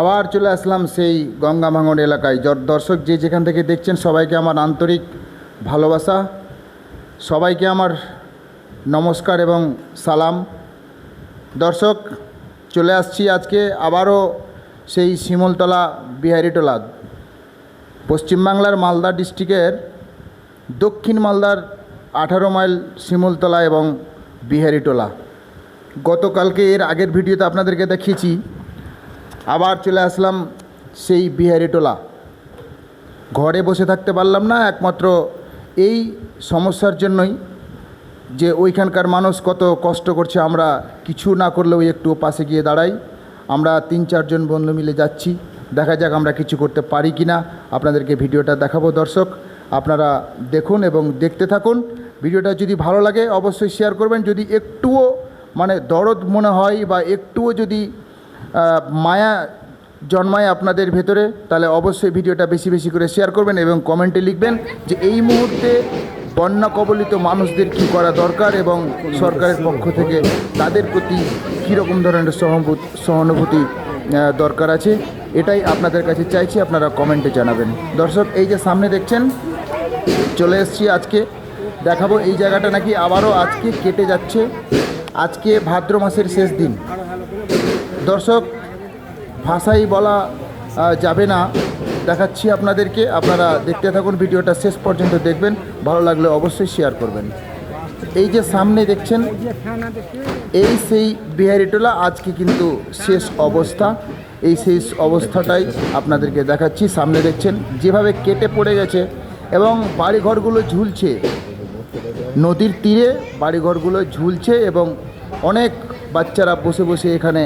আবার চলে আসলাম সেই গঙ্গা ভাঙন এলাকায়। দর্শক যে যেখান থেকে দেখছেন, সবাইকে আমার আন্তরিক ভালোবাসা। সবাইকে আমার নমস্কার এবং সালাম। দর্শক, চলে আসছি আজকে আবারও সেই শিমলতলা বিহারিটোলা পশ্চিমবাংলার মালদা ডিস্ট্রিক্টের দক্ষিণ মালদার আঠারো মাইল শিমলতলা এবং বিহারিটোলা গতকালকে এর আগের ভিডিওতে আপনাদেরকে দেখিয়েছি আবার চলে আসলাম সেই বিহারিটোলা ঘরে বসে থাকতে পারলাম না, একমাত্র এই সমস্যার জন্যই যে ওইখানকার মানুষ কত কষ্ট করছে, আমরা কিছু না করলেও একটু পাশে গিয়ে দাঁড়াই। আমরা তিন চারজন বন্ধু মিলে যাচ্ছি, দেখা যাক আমরা কিছু করতে পারি কি না আপনাদেরকে ভিডিওটা দেখাবো দর্শক, আপনারা দেখুন এবং দেখতে থাকুন। ভিডিওটা যদি ভালো লাগে অবশ্যই শেয়ার করবেন, যদি একটুও মানে দরদ মনে হয় বা একটুও যদি মায়া জন্মায় আপনাদের ভেতরে, তাহলে অবশ্যই ভিডিওটা বেশি বেশি করে শেয়ার করবেন এবং কমেন্টে লিখবেন যে এই মুহূর্তে বন্যা কবলিত মানুষদের কী করা দরকার এবং সরকারের পক্ষ থেকে তাদের প্রতি কীরকম ধরনের সহানুভূতি সহানুভূতি দরকার আছে? এটাই আপনাদের কাছে চাইছি, আপনারা কমেন্টে জানাবেন। দর্শক, এই যে সামনে দেখছেন, চলে এসেছি আজকে। দেখাবো এই জায়গাটা নাকি আবারও আজকে কেটে যাচ্ছে। আজকে ভাদ্র মাসের শেষ দিন। দর্শক, ভাষাই বলা যাবে না। দেখাচ্ছি আপনাদেরকে, আপনারা দেখতে থাকুন, ভিডিওটা শেষ পর্যন্ত দেখবেন। ভালো লাগলে অবশ্যই শেয়ার করবেন। এই যে সামনে দেখছেন, এই সেই বিহারিটোলা আজকে কিন্তু শেষ অবস্থা। এই শেষ অবস্থাটাই আপনাদেরকে দেখাচ্ছি। সামনে দেখছেন, যেভাবে কেটে পড়ে গেছে এবং বাড়িঘরগুলো ঝুলছে। নদীর তীরে বাড়িঘরগুলো ঝুলছে এবং অনেক বাচ্চারা বসে বসে এখানে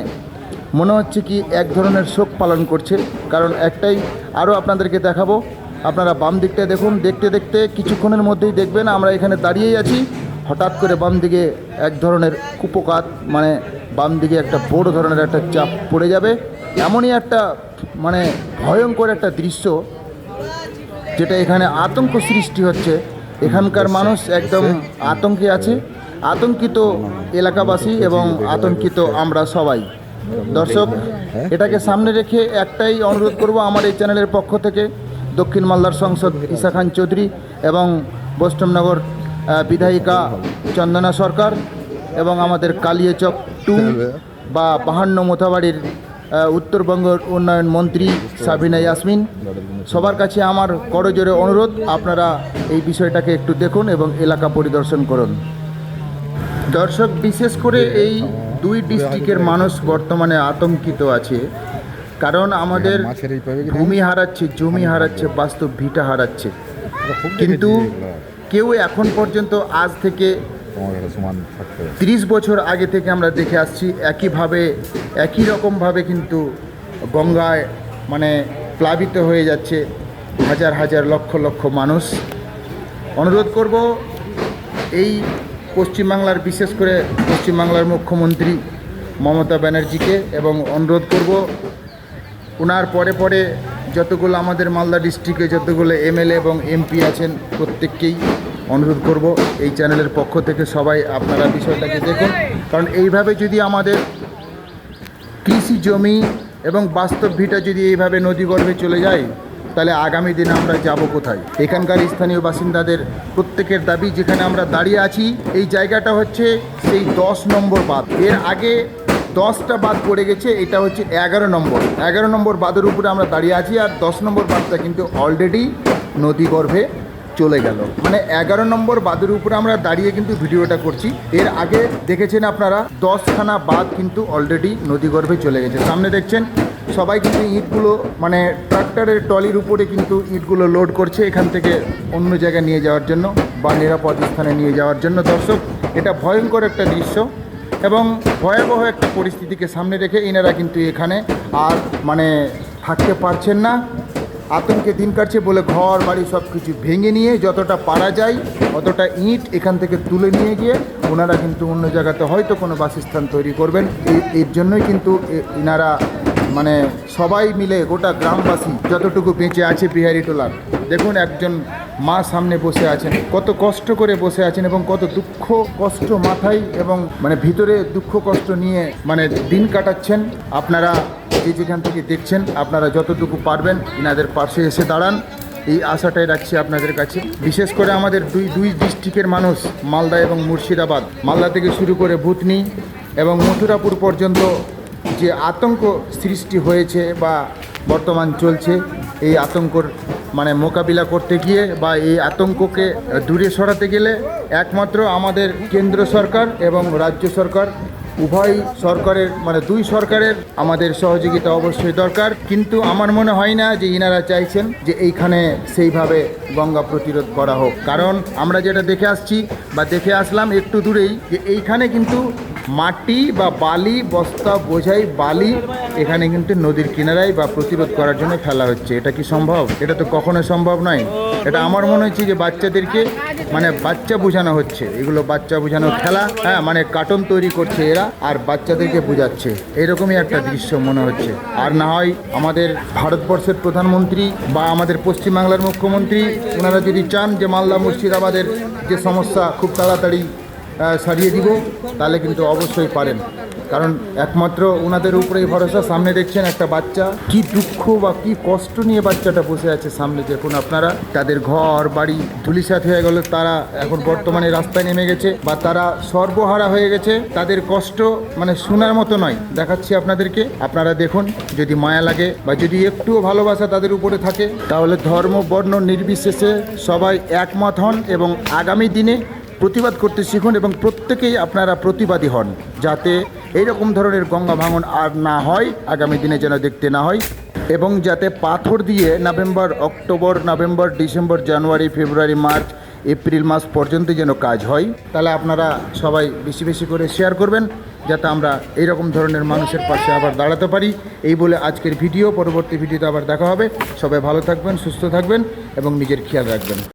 মনে হচ্ছে কি এক ধরনের শোক পালন করছে। কারণ একটাই আরও আপনাদেরকে দেখাবো। আপনারা বাম দিকটা দেখুন দেখতে দেখতে কিছুক্ষণের মধ্যেই দেখবেন আমরা এখানে দাঁড়িয়েই আছি। হঠাৎ করে বাম দিকে এক ধরনের কুপকাত মানে বাম দিকে একটা বড় ধরনের একটা চাপ পড়ে যাবে। এমনই একটা মানে ভয়ঙ্কর একটা দৃশ্য যেটা এখানে আতঙ্ক সৃষ্টি হচ্ছে। এখানকার মানুষ একদম আতঙ্কে আছে। আতঙ্কিত এলাকাবাসী এবং আতঙ্কিত আমরা সবাই। দর্শক, এটাকে সামনে রেখে একটাই অনুরোধ করব আমার এই চ্যানেলের পক্ষ থেকে, দক্ষিণ মালদার সংসদ ঈশা খান চৌধুরী এবং বৈষ্ণবনগর বিধায়িকা চন্দনা সরকার এবং আমাদের কালিয়াচক টু বা বাহান্ন মোথাবাড়ির উত্তরবঙ্গ উন্নয়ন মন্ত্রী সাবিনা ইয়াসমিন। সবার কাছে আমার করজোরে অনুরোধ, আপনারা এই বিষয়টাকে একটু দেখুন এবং এলাকা পরিদর্শন করুন। দর্শক, বিশেষ করে এই দুই ডিস্ট্রিক্টের মানুষ বর্তমানে আতঙ্কিত আছে। কারণ আমাদের ভূমি হারাচ্ছে, জমি হারাচ্ছে বাস্তব ভিটা হারাচ্ছে। কিন্তু কেউ এখন পর্যন্ত আজ থেকে তিরিশ বছর আগে থেকে আমরা দেখে আসছি, একইভাবে, একই রকমভাবে কিন্তু গঙ্গায় মানে প্লাবিত হয়ে যাচ্ছে হাজার হাজার লক্ষ লক্ষ মানুষ। অনুরোধ করব, এই পশ্চিমবাংলার, বিশেষ করে পশ্চিমবাংলার মুখ্যমন্ত্রী মমতা ব্যানার্জিকে এবং অনুরোধ করব ওনার পরে পরে যতগুলো আমাদের মালদা ডিস্ট্রিক্টে যতগুলো এমএলএ এবং এমপি আছেন প্রত্যেককেই অনুরোধ করব, এই চ্যানেলের পক্ষ থেকে সবাই আপনারা বিষয়টাকে দেখুন। কারণ এইভাবে যদি আমাদের কৃষি জমি এবং বাস্তব ভিটা যদি এইভাবে নদীগর্ভে চলে যায় তাহলে আগামী দিনে আমরা যাব কোথায়? এখানকার স্থানীয় বাসিন্দাদের প্রত্যেকের দাবি, যেখানে আমরা দাঁড়িয়ে আছি, এই জায়গাটা হচ্ছে সেই দশ নম্বর বাঁধ। এর আগে দশটা বাদ পড়ে গেছে, এটা হচ্ছে এগারো নম্বর। এগারো নম্বর বাঁধের উপরে আমরা দাঁড়িয়ে আছি আর দশ নম্বর বাঁধটা কিন্তু অলরেডি নদীগর্ভে চলে গেল। মানে এগারো নম্বর বাঁধের উপরে আমরা দাঁড়িয়ে কিন্তু ভিডিওটা করছি। এর আগে দেখেছেন আপনারা, দশখানা বাঁধ কিন্তু অলরেডি নদীগর্ভে চলে গেছে। সামনে দেখছেন সবাই কিন্তু ইটগুলো মানে ট্রাক্টরের টলির উপরে কিন্তু ইটগুলো লোড করছে এখান থেকে অন্য জায়গায় নিয়ে যাওয়ার জন্য বা নিরাপদ স্থানে নিয়ে যাওয়ার জন্য। দর্শক, এটা ভয়ঙ্কর একটা দৃশ্য এবং ভয়াবহ একটা পরিস্থিতিকে সামনে রেখে এনারা কিন্তু এখানে আর মানে থাকতে পারছেন না। আতঙ্কে দিন কাটছে বলে ঘর, বাড়ি সব কিছু ভেঙে নিয়ে যতটা পারা যায়, অতটা ইট এখান থেকে তুলে নিয়ে গিয়ে ওনারা কিন্তু অন্য জায়গাতে হয়তো কোনো বাসস্থান তৈরি করবেন। এর জন্যই কিন্তু এনারা মানে সবাই মিলে গোটা গ্রামবাসী যতটুকু বেঁচে আছে বিহারিটোলার দেখুন একজন মা সামনে বসে আছেন, কত কষ্ট করে বসে আছেন এবং কত দুঃখ কষ্ট মাথায় এবং মানে ভিতরে দুঃখ কষ্ট নিয়ে মানে দিন কাটাচ্ছেন। আপনারা যে যেখান থেকে দেখছেন, আপনারা যতটুকু পারবেন ইনাদের পাশে এসে দাঁড়ান। এই আশাটাই রাখছি আপনাদের কাছে। বিশেষ করে আমাদের দুই দুই ডিস্ট্রিক্টের মানুষ, মালদা এবং মুর্শিদাবাদ। মালদা থেকে শুরু করে ভূতনি এবং মথুরাপুর পর্যন্ত যে আতঙ্ক সৃষ্টি হয়েছে বা বর্তমান চলছে, এই আতঙ্কর মানে মোকাবিলা করতে গিয়ে বা এই আতঙ্ককে দূরে সরাতে গেলে একমাত্র আমাদের কেন্দ্র সরকার এবং রাজ্য সরকার উভয় সরকারের মানে দুই সরকারের আমাদের সহযোগিতা অবশ্যই দরকার। কিন্তু আমার মনে হয় না যে ইনারা চাইছেন যে এইখানে সেইভাবে গঙ্গা প্রতিরোধ করা হোক। কারণ আমরা যেটা দেখে আসছি বা দেখে আসলাম একটু দূরেই যে এইখানে কিন্তু মাটি বা বালি, বস্তা, বোঝাই বালি এখানে কিন্তু নদীর কিনারায় বা প্রতিরোধ করার জন্য ফেলা হচ্ছে। এটা কি সম্ভব? এটা তো কখনো সম্ভব নয়। এটা আমার মনে হচ্ছে যে বাচ্চাদেরকে মানে বাচ্চা বোঝানো হচ্ছে। এগুলো বাচ্চা বোঝানো খেলা হ্যাঁ মানে কার্টুন তৈরি করছে এরা। আর বাচ্চাদেরকে বোঝাচ্ছে। এরকমই একটা দৃশ্য মনে হচ্ছে। আর না হয় আমাদের ভারতবর্ষের প্রধানমন্ত্রী বা আমাদের পশ্চিমবাংলার মুখ্যমন্ত্রী, ওনারা যদি চান যে মালদা মুর্শিদাবাদের যে সমস্যা, খুব তাড়াতাড়ি সারিয়ে দিব, তাহলে কিন্তু অবশ্যই পারেন। কারণ একমাত্র ওনাদের উপরেই ভরসা, সামনে দেখছেন একটা বাচ্চা। কি দুঃখ বা কি কষ্ট নিয়ে বাচ্চাটা বসে আছে সামনে। দেখুন আপনারা, তাদের ঘর, বাড়ি ধুলিসাত হয়ে গেল, তারা এখন বর্তমানে রাস্তায় নেমে গেছে বা তারা সর্বহারা হয়ে গেছে। তাদের কষ্ট মানে শোনার মতো নয়। দেখাচ্ছি আপনাদেরকে। আপনারা দেখুন, যদি মায়া লাগে বা যদি একটুও ভালোবাসা তাদের উপরে থাকে, তাহলে ধর্ম, বর্ণ নির্বিশেষে সবাই একমত হন এবং আগামী দিনে প্রতিবাদ করতে শিখুন এবং প্রত্যেকেই আপনারা প্রতিবাদী হন। যাতে এইরকম ধরনের গঙ্গা ভাঙন আর না হয়, আগামী দিনে যেন দেখতে না হয়। এবং যাতে পাথর দিয়ে November, October, November, December, January, February, March, April মাস পর্যন্ত যেন কাজ হয়। তাহলে আপনারা সবাই বেশি বেশি করে শেয়ার করবেন, যাতে আমরা এইরকম ধরনের মানুষের পাশে আবার দাঁড়াতে পারি। এই বলে আজকের ভিডিও, পরবর্তী ভিডিওতে আবার দেখা হবে। সবাই ভালো থাকবেন, সুস্থ থাকবেন এবং নিজের খেয়াল রাখবেন।